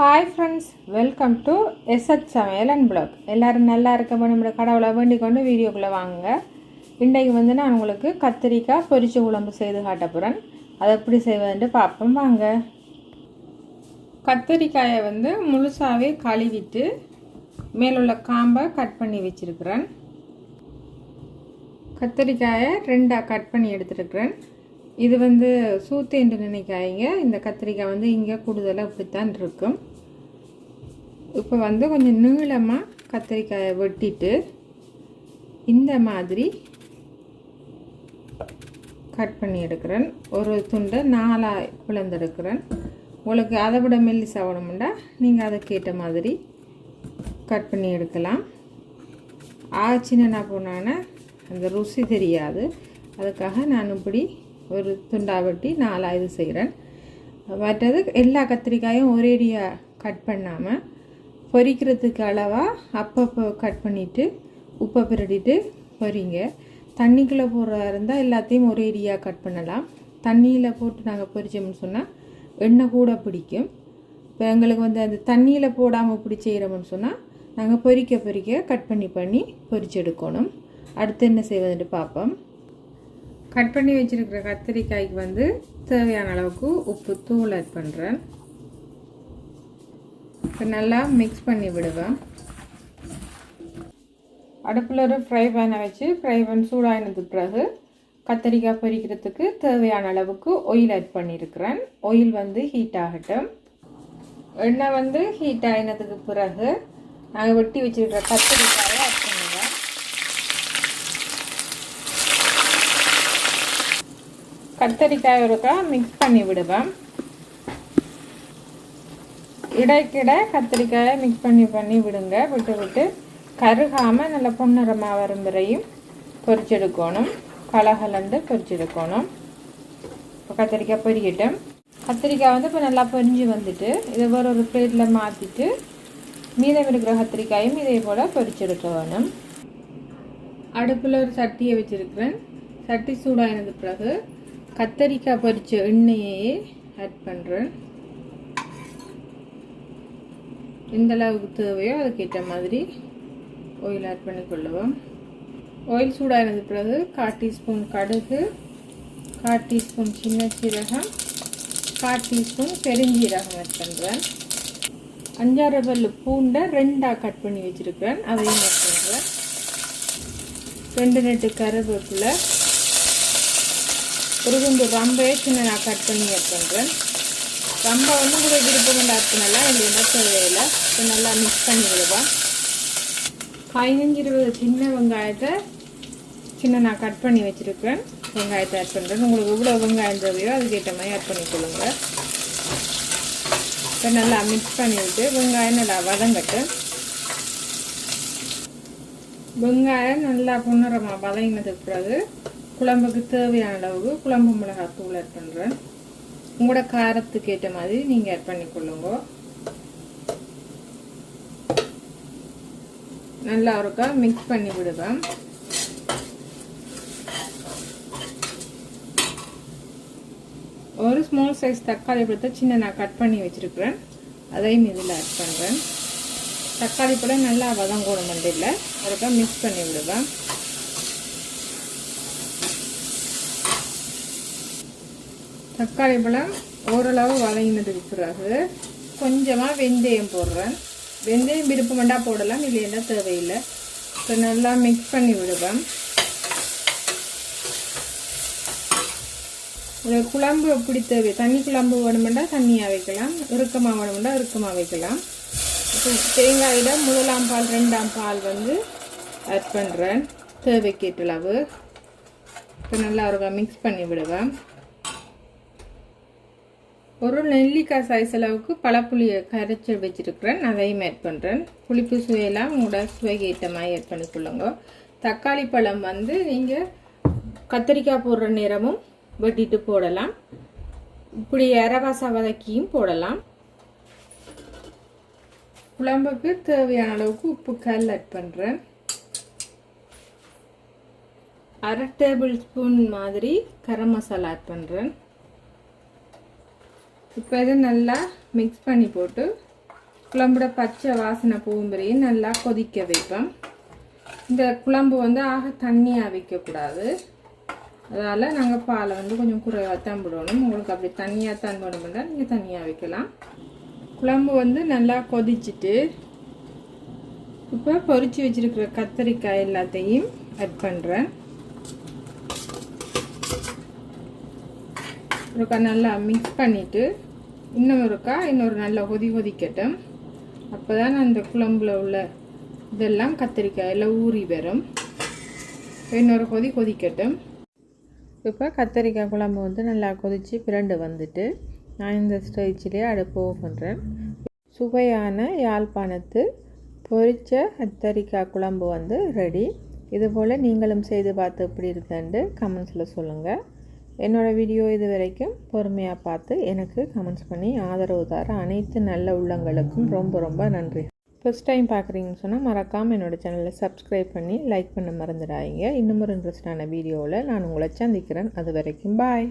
Hi friends welcome to S H Samayal and blog எல்லோரும் நல்லா இருக்க நம்மளோட கடவுளை வேண்டிக் கொண்டு வீடியோக்குள்ளே வாங்க. இன்றைக்கு வந்து நான் உங்களுக்கு கத்திரிக்காய் பொரிச்ச குழம்பு செய்து காட்ட போகிறேன் அதை எப்படி செய்வதுன்ட்டு பார்ப்போம் வாங்க. கத்திரிக்காயை வந்து முழுசாகவே கழுவிட்டு மேலுள்ள காம்பை கட் பண்ணி வச்சுருக்கிறேன். கத்திரிக்காயை ரெண்டாக கட் பண்ணி எடுத்துருக்கிறேன். இது வந்து சூத்து என்று நினைக்காதீங்க. இந்த கத்திரிக்காய் வந்து இங்கே கூடுதலாக இப்படித்தான் இருக்கும். இப்போ வந்து கொஞ்சம் நீளமாக கத்திரிக்காயை வெட்டிட்டு இந்த மாதிரி கட் பண்ணி எடுக்கிறேன். ஒரு துண்டை நாலாக பிளந்தெடுக்கிறேன் உங்களுக்கு அதை விட மெல்லி சாப்பிடமுண்டா நீங்கள் அதுக்கேற்ற மாதிரி கட் பண்ணி எடுக்கலாம். ஆச்சின்னா போனான்னா அந்த ருசி தெரியாது. அதுக்காக நான் இப்படி ஒரு துண்டா வெட்டி நாலாக இது செய்கிறேன் மற்றது எல்லா கத்திரிக்காயும் ஒரேடியாக கட் பண்ணாமல் பொரிக்கிறதுக்கு அளவாக அப்பப்போ கட் பண்ணிவிட்டு உப்பை பிரட்டிட்டு பொரிங்க. தண்ணிக்குள்ளே போடுறதா இருந்தால் எல்லாத்தையும் ஒரேடியாக கட் பண்ணலாம். தண்ணியில் போட்டு நாங்கள் பொரித்தோம்னு சொன்னால் எண்ணெய் கூட பிடிக்கும். இப்போ எங்களுக்கு வந்து அந்த தண்ணியில் போடாமல் இப்படி செய்கிறோம்னு சொன்னால் நாங்கள் பொரிக்க பொரிக்க கட் பண்ணி பண்ணி பொரிச்செடுக்கணும். அடுத்து என்ன செய்வதுன்னு பார்ப்போம். கட் பண்ணி வச்சுருக்கிற கத்திரிக்காய்க்கு வந்து தேவையான அளவுக்கு உப்பு தூள் ஆட் பண்ணுறேன் இப்போ நல்லா மிக்ஸ் பண்ணி விடுவேன் அடுப்பில் ஒரு ஃப்ரை பேனை வச்சு ஃப்ரை பேன் சூடாகினது பிறகு கத்தரிக்காய் பொரிக்கிறதுக்கு தேவையான அளவுக்கு ஆயில் ஆட் பண்ணியிருக்கிறேன் ஆயில் வந்து ஹீட் ஆகட்டும். எண்ணெய் வந்து ஹீட் ஆகினதுக்கு பிறகு நாங்கள் வெட்டி வச்சுருக்கிற கத்திரிக்காயை ஆட் பண்ணுவோம் கத்தரிக்காய் ஒருக்கா மிக்ஸ் பண்ணி விடுவேன். இடைக்கிட கத்திரிக்காயை மிக்ஸ் பண்ணி பண்ணி விடுங்க. விட்டு விட்டு கருகாமல் நல்லா பொன்னிறமாக வரும் வரையும் பொரிச்செடுக்கணும் கலகலண்டு பொரிச்செடுக்கணும் இப்போ கத்திரிக்காய் பொரிக்கட்டும் கத்திரிக்காய் வந்து இப்போ நல்லா பொரிஞ்சு வந்துட்டு இதை ஒரு ஒரு பிளேட்டில் மாற்றிட்டு மீதம் இருக்கிற கத்திரிக்காயும் இதே போல் பொரிச்செடுக்க வேணும் அடுப்பில் ஒரு சட்டியை வச்சுருக்கிறேன். சட்டி சூடாகினது பிறகு கத்தரிக்காய் பொரிச்ச எண்ணெயே ஆட் பண்ணுறேன் எந்த அளவுக்கு தேவையோ அதுக்கேற்ற மாதிரி ஆயில் ஆட் பண்ணி கொள்ளுவோம். ஆயில் இருந்த பிறகு கால் டீஸ்பூன் கடுகு கால் டீஸ்பூன் சின்ன சீரகம் கால் டீஸ்பூன் பெருஞ்சீரகம் ஆட் பண்ணுறேன் அஞ்சாறு பல் பூண்டை ரெண்டாக கட் பண்ணி வச்சுருக்கிறேன் அதையும் ஆட் பண்ணுறேன் ரெண்டு நெட்டு கருவேப்பில். ஒரு குண்டு ரம்பே சின்ன நான் கட் பண்ணி ஆட் பண்ணுறேன் ரொம்ப ஒன்றும் கூட விருப்பம் ஆட் பண்ணலாம் இல்லைன்னா தேவையில்லை. இப்போ நல்லா மிக்ஸ் பண்ணி விடுவோம். பதினஞ்சு இருபது சின்ன வெங்காயத்தை சின்ன நான் கட் பண்ணி வச்சுருக்கேன். வெங்காயத்தை ஆட் பண்ணுறேன் உங்களுக்கு எவ்வளோ வெங்காயம் தேவையோ அதுக்கேற்ற மாதிரி ஆட் பண்ணிக்கொள்ளுங்க இப்போ நல்லா மிக்ஸ் பண்ணிவிட்டு வெங்காயம் நல்லா வதங்கட்டு வெங்காயம் நல்லா புன்னரமாக வதங்கினதுக்கு பிறகு குழம்புக்கு தேவையான அளவுக்கு குழம்பு மிளகாய் தூள் ஆட் பண்ணுறேன் உங்களோட காரத்துக்கு ஏற்ற மாதிரி நீங்கள் ஆட் பண்ணிக்கொள்ளுங்க நல்லா ஒருக்கா மிக்ஸ் பண்ணி விடுவேன். ஒரு ஸ்மால் சைஸ் தக்காளி பழத்தை சின்ன நான் கட் பண்ணி வச்சுருக்கிறேன். அதையும் இதில் ஆட் பண்ணுறேன் தக்காளி பழம் நல்லா வதங்கணும் மண்டியில். ஒருக்கா மிக்ஸ் பண்ணி விடுவேன். தக்காளி பழம் ஓரளவு வதங்கினதுக்கு பிறகு கொஞ்சமாக வெந்தயம் போடுறேன். வெந்தயம் விருப்பமெண்டா போடலாம் இல்லைன்னா தேவையில்லை. இப்போ நல்லா மிக்ஸ் பண்ணி விடுவேன் குழம்பு எப்படி தேவை? தண்ணி குழம்பு வேணுமெண்டா தண்ணியாக வைக்கலாம். இறுக்கமாக வேணுமெண்டா இறுக்கமாக வைக்கலாம். இப்போ தேங்காயில் முதலாம் பால் ரெண்டாம் பால் வந்து ஆட் பண்ணுறேன் தேவைக்கேற்றளவு இப்போ நல்லா ஒரு மிக்ஸ் பண்ணி விடுவேன் ஒரு நெல்லிக்காய் சைஸ் அளவுக்கு பழப்புளியை கரைச்சி வச்சுருக்கிறேன். அதையும் ஆட் பண்ணுறேன் புளிப்பு சுவையெல்லாம் உங்களோட சுவைக்கு ஏற்ற மாதிரி ஆட் பண்ணிக்கொள்ளுங்க தக்காளி பழம் வந்து நீங்கள் கத்திரிக்காய் போடுற நேரமும் வெட்டிட்டு போடலாம். இப்படி அரவாசா வதக்கியும் போடலாம். குழம்புக்கு தேவையான அளவுக்கு உப்பு கல் ஆட் பண்ணுறேன் அரை டேபிள் ஸ்பூன் மாதிரி கரம் மசாலா ஆட் பண்ணுறேன் இப்போ இதை நல்லா மிக்ஸ் பண்ணி போட்டு குழம்புட பச்சை வாசனை போகும்பறையும் நல்லா கொதிக்க வைப்போம். இந்த குழம்பு வந்து ஆக தண்ணியாக வைக்கக்கூடாது. அதால் நாங்கள் பாலை வந்து கொஞ்சம் குறைவாக தான் விடணும் உங்களுக்கு அப்படி தண்ணியாக தான் வேணுமெண்டா நீங்கள் தண்ணியாக வைக்கலாம். குழம்பு வந்து நல்லா கொதிச்சுட்டு இப்போ பொறிச்சு வச்சுருக்கிற கத்தரிக்காய் எல்லாத்தையும் ஆட் பண்ணுறேன் நல்லா மிக்ஸ் பண்ணிவிட்டு இன்னும் இருக்கா இன்னொரு நல்லா கொதி கொதிக்கட்டும் அப்போ தான் அந்த குழம்புல உள்ள இதெல்லாம் கத்திரிக்காய் எல்லாம் ஊறி வரும். இன்னொரு கொதி கொதிக்கட்டும். இப்போ கத்திரிக்காய் குழம்பு வந்து நல்லா கொதித்து பிரண்டு வந்துட்டு நான் இந்த ஸ்டேஜ்லேயே அடுப்பு ஓ பண்ணுறேன் சுவையான யாழ்ப்பாணத்து பொரித்த கத்தரிக்காய் குழம்பு வந்து ரெடி இதுபோல் நீங்களும் செய்து பார்த்து எப்படி இருக்குன்ட்டு கமெண்ட்ஸில் சொல்லுங்கள் என்னோடய வீடியோ இது வரைக்கும் பொறுமையாக பார்த்து எனக்கு கமெண்ட்ஸ் பண்ணி ஆதரவு தர அனைத்து நல்ல உள்ளங்களுக்கும் ரொம்ப ரொம்ப நன்றி. ஃபஸ்ட் டைம் பார்க்குறீங்கன்னு சொன்னால் மறக்காமல் என்னோடய சேனலை சப்ஸ்கிரைப் பண்ணி லைக் பண்ண மறந்துடாதீங்க. இன்னும் ஒரு இன்ட்ரெஸ்டான வீடியோவில் நான் உங்களை சந்திக்கிறேன். அது வரைக்கும் பாய்